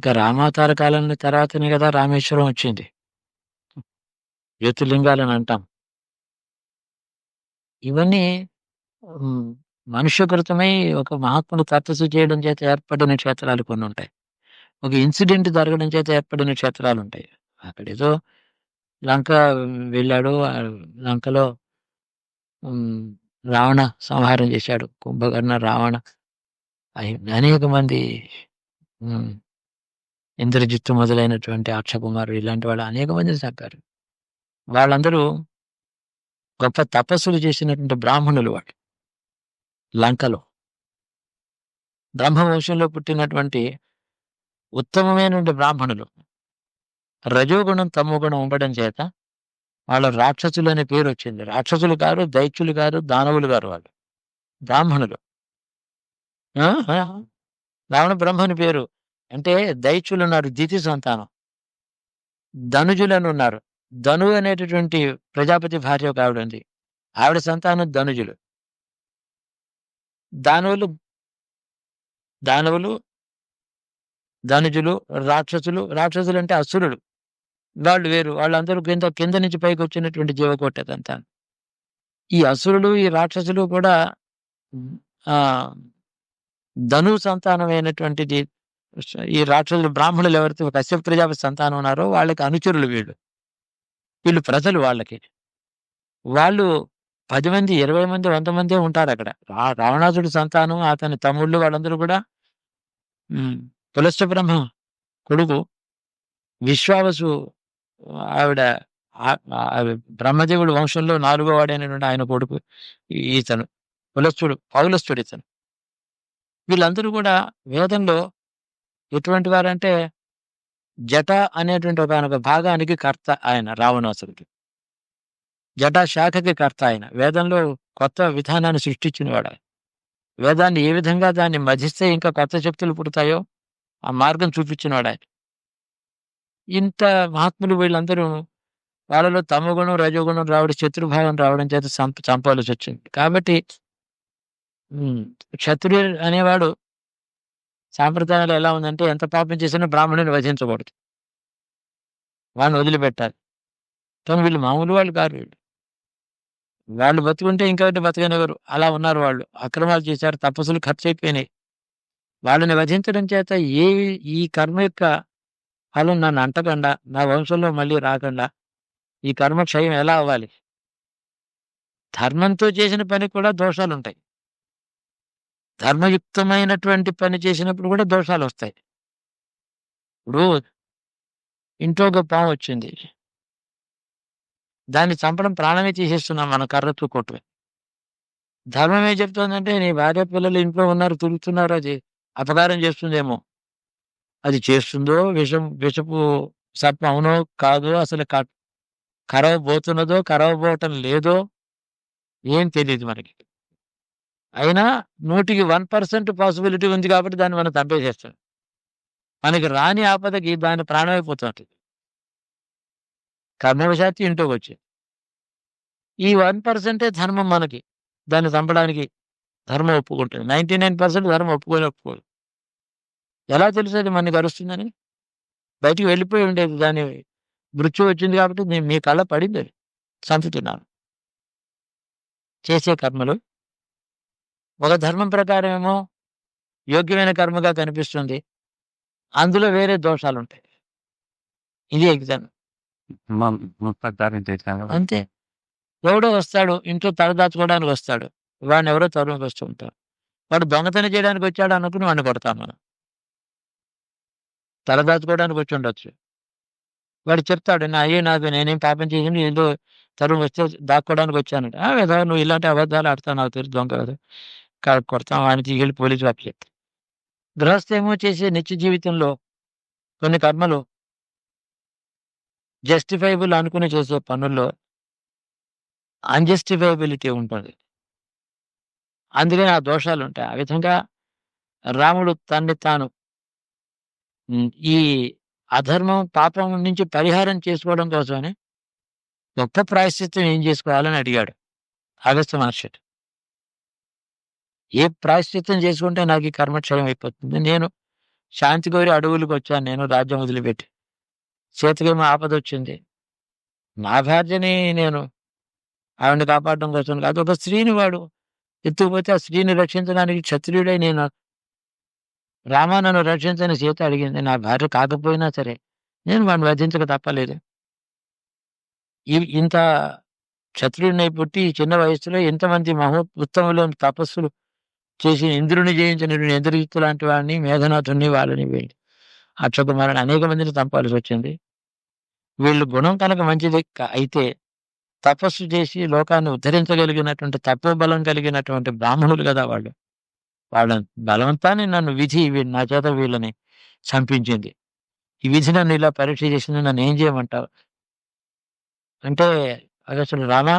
ఇంకా రామావతార కాలం తర్వాతనే కదా రామేశ్వరం వచ్చింది. జ్యోతిర్లింగాలని అంటాం. ఇవన్నీ ఉమ్, మనుష్యకృతమై ఒక మహాత్ముడు తపస్సు చేయడం చేత ఏర్పడిన క్షేత్రాలు కొన్ని ఉంటాయి. ఒక ఇన్సిడెంట్ జరగడం చేత ఏర్పడిన క్షేత్రాలు ఉంటాయి. అక్కడ ఏదో లంక వెళ్ళాడు లంకలో రావణ సంహారం చేశాడు కుంభకర్ణ రావణ అనేక మంది ఇంద్రజిత్తు మొదలైనటువంటి అక్షకుమారు ఇలాంటి వాళ్ళు అనేక మంది చంపారు వాళ్ళందరూ గొప్ప తపస్సులు చేసినటువంటి బ్రాహ్మణులు వాళ్ళు. లంకలో. బ్రహ్మవంశంలో పుట్టినటువంటి ఉత్తమమైనటువంటి బ్రాహ్మణులు. రజోగుణం తమోగుణం ఉండడం చేత వాళ్ళ రాక్షసులు అనే పేరు వచ్చింది. రాక్షసులు కారు దైత్యులు కారు దానవులు గారు వాళ్ళు. బ్రాహ్మణులు. రావణ బ్రహ్మని పేరు. అంటే దైత్యులు ఉన్నారు దితి సంతానం. ధనుజులను ఉన్నారు ధను అనేటటువంటి ప్రజాపతి భార్య ఒక ఆవిడ ఉంది ఆవిడ సంతానం ధనుజులు. దానవులు దానవులు ధనుజులు రాక్షసులు రాక్షసులు అంటే అసురుడు వాళ్ళు వేరు. వాళ్ళందరూ కింద కింద నుంచి పైకి వచ్చినటువంటి జీవకోట సంతానం ఈ అసురులు ఈ రాక్షసులు కూడా ఆ ధను సంతానమైనటువంటిది ఈ రాక్షసులు బ్రాహ్మణులు ఎవరైతే కశ్యప ప్రజాపతి సంతానం ఉన్నారో వాళ్ళకి అనుచరులు వీళ్ళు. వీళ్ళు ప్రజలు వాళ్ళకి. వాళ్ళు పది మంది ఇరవై మంది వంద మంది ఉంటారు అక్కడ. రావణాసుడి సంతానం అతని తమ్ముళ్ళు వాళ్ళందరూ కూడా ఉమ్, బ్రహ్మ కొడుకు విశ్వావసు ఆవిడ బ్రహ్మదేవుడు వంశంలో నాలుగో వాడైనటువంటి ఆయన కొడుకు ఈతను పులస్తుడు పౌలస్తుడు ఇతను. వీళ్ళందరూ కూడా వేదంలో ఎటువంటి వారంటే జట అనేటువంటి ఒక ఒక భాగానికి కర్త ఆయన రావణాసురుడు. జటా శాఖకి కర్త ఆయన. వేదంలో కొత్త విధానాన్ని సృష్టించినవాడు వేదాన్ని ఏ విధంగా దాన్ని మధిస్తే ఇంకా కొత్త శక్తులు పుడతాయో ఆ మార్గం చూపించినవాడు ఆయన. ఇంత మహాత్ములు వీళ్ళందరూ వాళ్ళలో తమగుణం రజోగుణం రావడం శత్రుభావం రావడం చేత చంప చంపాల్సి వచ్చింది. కాబట్టి క్షత్రియుడు అనేవాడు సాంప్రదాయాలు ఎలా ఉందంటే ఎంత పాపం చేసినా బ్రాహ్మణుని వధించకూడదు వాళ్ళని వదిలిపెట్టాలి. కానీ వీళ్ళు మామూలు వాళ్ళు కారు వీళ్ళు. వాళ్ళు బతుకుంటే ఇంకొకటి బతకనివ్వరు. అలా ఉన్నారు వాళ్ళు. అక్రమాలు చేశారు. తపస్సులు ఖర్చు అయిపోయినాయి వాళ్ళని వధించడం చేత ఏ ఈ కర్మ యొక్క ఫలం నన్ను అంటకుండా నా వంశంలో మళ్ళీ రాకుండా ఈ కర్మ క్షయం ఎలా అవ్వాలి? ధర్మంతో చేసిన పని కూడా దోషాలు ఉంటాయి ధర్మయుక్తమైనటువంటి పని చేసినప్పుడు కూడా దోషాలు వస్తాయి. ఇప్పుడు ఇంట్లో ఒక పాము వచ్చింది. దాన్ని చంపడం ప్రాణమే తీసేస్తున్నాం మన కర్రతో కొట్టుకుని ధర్మం ఏం చెప్తుందంటే నీ భార్య పిల్లలు ఇంట్లో ఉన్నారు తిరుగుతున్నారు అది అపకారం చేస్తుందేమో. అది చేస్తుందో విషం విషపు సర్పం అవునో కాదో అసలు కరవబోతున్నదో కరవబోవటం లేదో ఏం తెలియదు మనకి. అయినా నూటికి వన్ పర్సెంట్ పాసిబిలిటీ ఉంది కాబట్టి దాన్ని మనం చంపేసేస్తాం. మనకి రాని ఆపదకి దాని ప్రాణం అయిపోతుంది. కర్మవశాత్తు ఇంట్లోకి వచ్చింది. ఈ వన్ పర్సెంటే ధర్మం మనకి. దాన్ని చంపడానికి ధర్మం ఒప్పుకుంటుంది. నైన్టీ నైన్ పర్సెంట్ ధర్మం ఒప్పుకొని ఒప్పుకోదు. ఎలా తెలుసు మనకి అరుస్తుందని బయటికి వెళ్ళిపోయి ఉండేది. దాని మృత్యు వచ్చింది కాబట్టి మీ కళ్ళ పడింది అది. చంపుతున్నాను. చేసే కర్మలు ఒక ధర్మం ప్రకారం ఏమో యోగ్యమైన కర్మగా కనిపిస్తుంది. అందులో వేరే దోషాలు ఉంటాయి ఇది ఎగ్జామ్. అంతే. ఎవడో వస్తాడు ఇంట్లో తలదాచుకోవడానికి వస్తాడు. వాడిని ఎవరో తరువుకి వస్తూ ఉంటారు. వాడు దొంగతనం చేయడానికి వచ్చాడు అనుకుని వాడిని కొడతాం మనం. తలదాచుకోవడానికి వచ్చి ఉండొచ్చు. వాడు చెప్తాడు నా అయ్యే నాకు నేనేం పాపం చేసింది ఏదో తరువు వస్తే దాక్కోవడానికి వచ్చాను ఆ విధా నువ్వు ఇలాంటి అబద్ధాలు ఆడతావు నాకు తెలుసు దొంగ కొడతాం. ఆయన తీసుకెళ్ళి పోలీసు వారికి గృహస్థేమో చేసే నిత్య జీవితంలో కొన్ని కర్మలు జస్టిఫైబుల్ అనుకుని చేసే పనుల్లో అన్జస్టిఫైబిలిటీ ఉంటుంది. అందుకని ఆ దోషాలు ఉంటాయి. ఆ విధంగా రాముడు తన్ని తాను ఈ అధర్మం పాపం నుంచి పరిహారం చేసుకోవడం కోసమని గొప్ప ప్రాయశ్చిత్తం ఏం చేసుకోవాలని అడిగాడు. అగస్త మహర్షి ఏ ప్రాయశ్చిత్తం చేసుకుంటే నాకు ఈ కర్మక్షయం అయిపోతుంది. నేను శాంతి కోరి అడవులకు వచ్చాను. నేను రాజ్యం వదిలిపెట్టి చేతికేమో ఆపద వచ్చింది. నా భార్యని నేను ఆవిడని కాపాడడం కోసం కాదు. ఒక స్త్రీని వాడు ఎత్తుకుపోతే ఆ స్త్రీని రక్షించడానికి క్షత్రియుడై నేను రామ నన్ను రక్షించని సీత అడిగింది. నా భార్య కాకపోయినా సరే నేను వాడిని వధించక తప్పలేదు. ఇంత క్షత్రియుడినై పుట్టి ఈ చిన్న వయసులో ఎంతమంది మహో ఉత్తములు తపస్సులు చేసి ఇంద్రుని జయించిన ఇంద్రజిత్తు లాంటి వాడిని మేఘనాథుని వాళ్ళని వీళ్ళు అక్షకుమారుని అనేక మందిని చంపాల్సి వచ్చింది. వీళ్ళు గుణం కనుక మంచిది అయితే తపస్సు చేసి లోకాన్ని ఉద్ధరించగలిగినటువంటి తపోబలం కలిగినటువంటి బ్రాహ్మణులు కదా వాళ్ళు. వాళ్ళ బలవంతాన్ని నన్ను విధి నా చేత వీళ్ళని చంపించింది. ఈ విధి నన్ను ఇలా పరీక్ష చేసింది నన్ను ఏం చేయమంటావు? అంటే అసలు రామా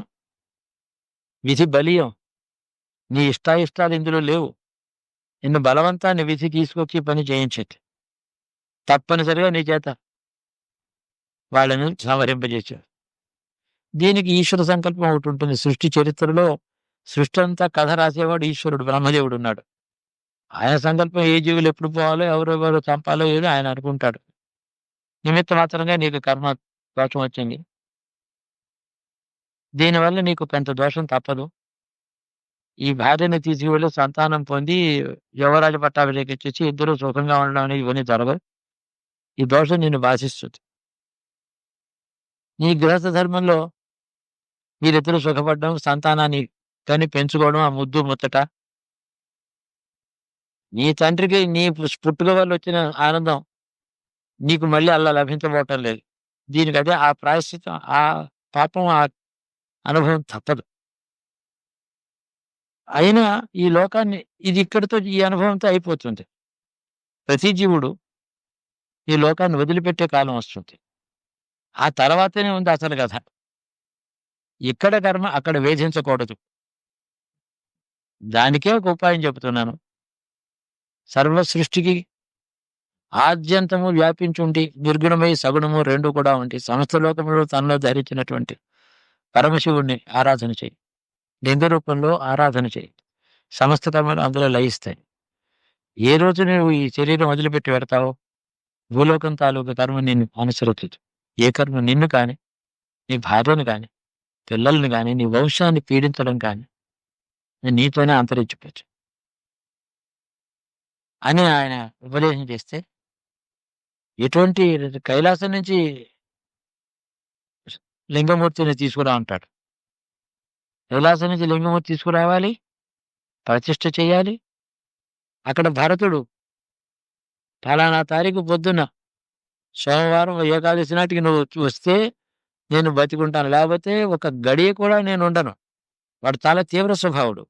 విధి బలీయం. నీ ఇష్టాయిష్టాలు ఇందులో లేవు. నిన్ను బలవంతాన్ని విధి తీసుకొచ్చి పని చేయించేది తప్పనిసరిగా నీ చేత వాళ్ళని సంవరింపజేశారు. దీనికి ఈశ్వర సంకల్పం ఒకటి ఉంటుంది. సృష్టి చరిత్రలో సృష్టి అంతా కథ రాసేవాడు ఈశ్వరుడు బ్రహ్మదేవుడు ఉన్నాడు. ఆయన సంకల్పం ఏ జీవులు ఎప్పుడు పోవాలో ఎవరెవరు చంపాలో ఏదో ఆయన అనుకుంటాడు. నిమిత్త మాత్రంగా నీకు కర్మ దోషం వచ్చింది. దీనివల్ల నీకు పెద్ద దోషం తప్పదు. ఈ భార్యను తీసుకువెళ్ళి సంతానం పొంది యువరాజు పట్టాభిషేకం చేసి ఇద్దరు సుఖంగా ఉండడం అనేది ఇవన్నీ జరగదు ఈ దోషం నిన్ను బాధిస్తుంది. నీ గృహస్థ ధర్మంలో మీరిద్దరు సుఖపడడం సంతానాన్ని కానీ పెంచుకోవడం ఆ ముద్దు ముచ్చట. నీ తండ్రికి నీ పుట్టుక వల్ల వచ్చిన ఆనందం నీకు మళ్ళీ అలా లభించబోవటం లేదు. దీనికదే ఆ ప్రాయశ్చితం ఆ పాపం ఆ అనుభవం తప్పదు. అయినా ఈ లోకాన్ని ఇది ఇక్కడితో ఈ అనుభవంతో అయిపోతుంది. ప్రతి జీవుడు ఈ లోకాన్ని వదిలిపెట్టే కాలం వస్తుంది. ఆ తర్వాతనే ఉంది అసలు కథ. ఇక్కడ కర్మ అక్కడ వేధించకూడదు. దానికే ఒక ఉపాయం చెబుతున్నాను. సర్వ సృష్టికి ఆద్యంతము వ్యాపించుండి నిర్గుణమై సగుణము రెండు కూడా ఉండి సమస్త లోకములు తనలో ధరించినటువంటి పరమశివుణ్ణి ఆరాధన చేయి. లింగ రూపంలో ఆరాధన చేయి. సమస్త కర్మలు అందులో లయిస్తాయి. ఏ రోజు నువ్వు ఈ శరీరం వదిలిపెట్టి పెడతావో భూలోకం తాలూకు కర్మ నిన్ను అనుసరించదు ఏ కర్మ నిన్ను కానీ నీ భార్యను కానీ పిల్లల్ని కానీ నీ వంశాన్ని పీడించడం కానీ నీతోనే అంతరించిపోవచ్చు. అని ఆయన ఉపదేశం చేస్తే ఎటువంటి కైలాసం నుంచి లింగమూర్తిని తీసుకురా అంటాడు. విలాస నుంచి లింగమూర్తి తీసుకురావాలి. ప్రతిష్ఠ చేయాలి. అక్కడ భరతుడు ఫలానా తారీఖు పొద్దున్న సోమవారం ఏకాదశి నాటికి నువ్వు వస్తే నేను బతికుంటాను. లేకపోతే ఒక గడియ కూడా నేను ఉండను. వాడు చాలా తీవ్ర స్వభావుడు.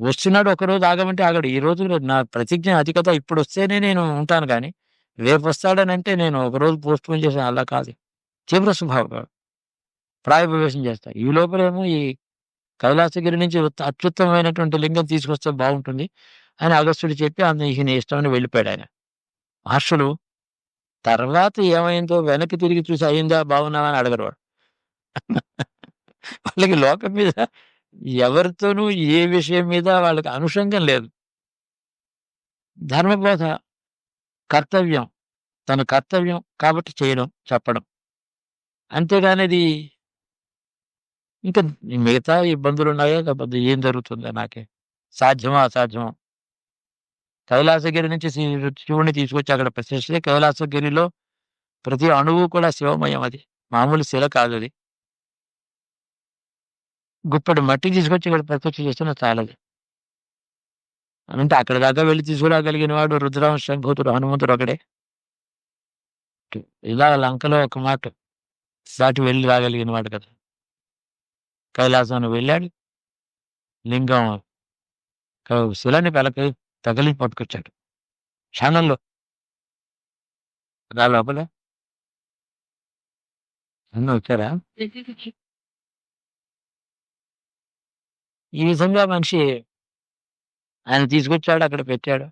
వస్తున్నాడు ఒక రోజు ఆగమంటే ఆగడు. ఈ రోజు నా ప్రతిజ్ఞ అధికత ఇప్పుడు వస్తేనే నేను ఉంటాను కానీ రేపు వస్తాడని అంటే నేను ఒక రోజు పోస్ట్ పోన్ చేసాను అలా కాదు. తీవ్ర స్వభావం. ప్రాయప్రవేశం చేస్తాయి ఈ లోపలేమో ఈ కైలాసగిరి నుంచి అత్యుత్తమైనటువంటి లింగం తీసుకొస్తే బాగుంటుంది అని అగస్త్యుడు చెప్పి అందుకు ఈయన ఇష్టమని వెళ్ళిపోయాడు ఆయన. మహర్షులు తర్వాత ఏమైందో వెనక్కి తిరిగి చూసి అయిందా బాగున్నావా అని అడగరు వాడు. వాళ్ళకి లోకం మీద ఎవరితోనూ ఏ విషయం మీద వాళ్ళకి అనుషంగం లేదు. ధర్మబోధ కర్తవ్యం తన కర్తవ్యం కాబట్టి చేయడం చెప్పడం. అంతేగానిది ఇంకా మిగతా ఇబ్బందులు ఉన్నాయో? కాకపోతే ఏం జరుగుతుందో నాకే? సాధ్యమా? అసాధ్యమా? కైలాసగిరి నుంచి శివుడిని తీసుకొచ్చి అక్కడ ప్రతిష్ఠిస్తే కైలాసగిరిలో ప్రతి అణువు కూడా శివమయం అది. మామూలు శిల కాదు అది. గుప్పటి మట్టి తీసుకొచ్చి ఇక్కడ ప్రత్యక్ష చేస్తున్న చాలది. అంటే అక్కడ దాకా వెళ్ళి తీసుకురాగలిగిన వాడు రుద్రాంశ శంభూతుడు హనుమంతుడు ఒకడే. ఇలా లంకలో ఒక మాట దాటి వెళ్ళి రాగలిగిన వాడు కదా. కైలాసాన్ని వెళ్ళాడు లింగం శిలని పెలకి తగిలి పట్టుకొచ్చాడు క్షణంలో రా లోపల అన్న వచ్చారా ఈ విధంగా మనిషి ఆయన తీసుకొచ్చాడు అక్కడ పెట్టాడు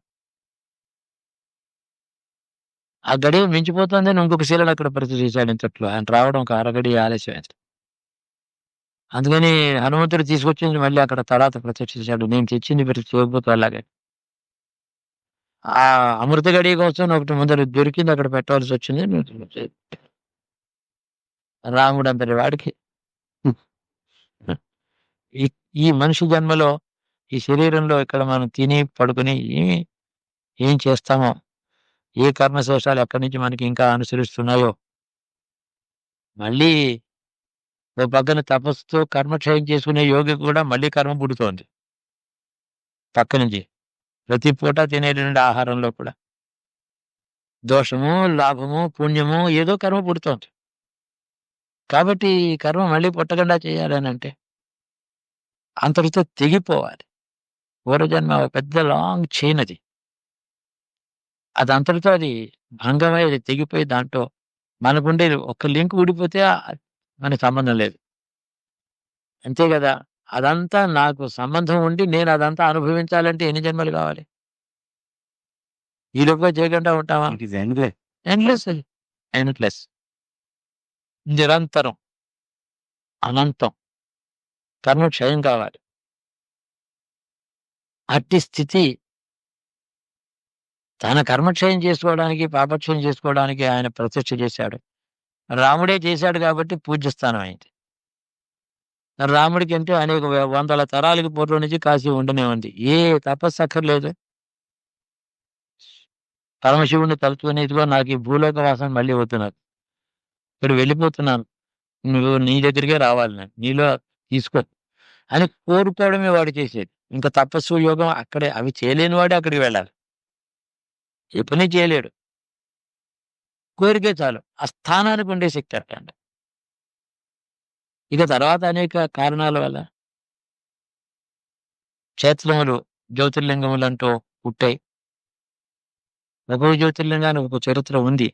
ఆ గడియ మించిపోతుందని ఇంకొక శీలను అక్కడ ప్రతిష్ఠించాడు ఇంతట్లో ఆయన రావడం ఒక అరగడి ఆలస్యమైంది అందుకని హనుమంతుడు తీసుకొచ్చింది మళ్ళీ అక్కడ తర్వాత ప్రత్యక్షించాడు నేను తెచ్చింది మీరు చేయకపోతే అలాగే. ఆ అమృత గడి కోసం ఒకటి ముందర దొరికింది అక్కడ పెట్టవలసి వచ్చింది. రాముడు అంతటి వాడికి. ఈ ఈ మనిషి జన్మలో ఈ శరీరంలో ఇక్కడ మనం తిని పడుకుని ఏమి ఏం చేస్తామో ఏ కర్మశేషాలు ఎక్కడి నుంచి మనకి ఇంకా అనుసరిస్తున్నాయో మళ్ళీ ఓ పక్కన తపస్సుతో కర్మక్షయం చేసుకునే యోగి కూడా మళ్ళీ కర్మ పుడుతోంది. పక్క నుంచి ప్రతి పూట తినేటువంటి ఆహారంలో కూడా. దోషము లాభము పుణ్యము ఏదో కర్మ పుడుతోంది. కాబట్టి ఈ కర్మ మళ్ళీ పుట్టకుండా చేయాలని అంటే అంతటితో తెగిపోవాలి. పూర్వజన్మ పెద్ద లాంగ్ చైన్ అది. అది అంతటితో అది భంగమై అది తెగిపోయి దాంట్లో మనకుండే ఒక లింక్ ఊడిపోతే మనకి సంబంధం లేదు. అంతే కదా! అదంతా నాకు సంబంధం ఉండి నేను అదంతా అనుభవించాలంటే ఎన్ని జన్మలు కావాలి? ఈ లోపల చేయకుండా ఉంటామా ఈస్ ఎండ్లెస్ ఎండ్లెస్ నిరంతరం. అనంతం. కర్మ క్షయం కావాలి. అట్టి స్థితి తన కర్మక్షయం చేసుకోవడానికి పాపక్షయం చేసుకోవడానికి ఆయన ప్రతిష్ఠ చేశాడు. రాముడే చేశాడు కాబట్టి పూజ్యస్థానం అయింది. రాముడికి అంటే అనేక వందల తరాలకి పూర్వం నుంచి కాశీ ఉండనే ఉంది. ఏ తపస్సు అక్కర్లేదు. పరమశివుడిని తలుచుకుని ఇదిగో నాకు ఈ భూలోక వాసన మళ్ళీ పోతున్నారు ఇక్కడ వెళ్ళిపోతున్నాను. నువ్వు నీ దగ్గరికే రావాలి నేను నీలో తీసుకో. అని కోరుకోవడమే వాడు చేసేది. ఇంకా తపస్సు యోగం అక్కడే. అవి చేయలేని వాడే అక్కడికి వెళ్ళాలి. ఏ పని చేయలేడు. కోరికే చాలు. ఆ స్థానానికి ఉండే శక్తి అట్టండి ఇక తర్వాత అనేక కారణాల వల్ల క్షేత్రములు జ్యోతిర్లింగములు అంటూ పుట్టాయి. ఒక్కొక్క జ్యోతిర్లింగానికి ఒక చరిత్ర ఉంది.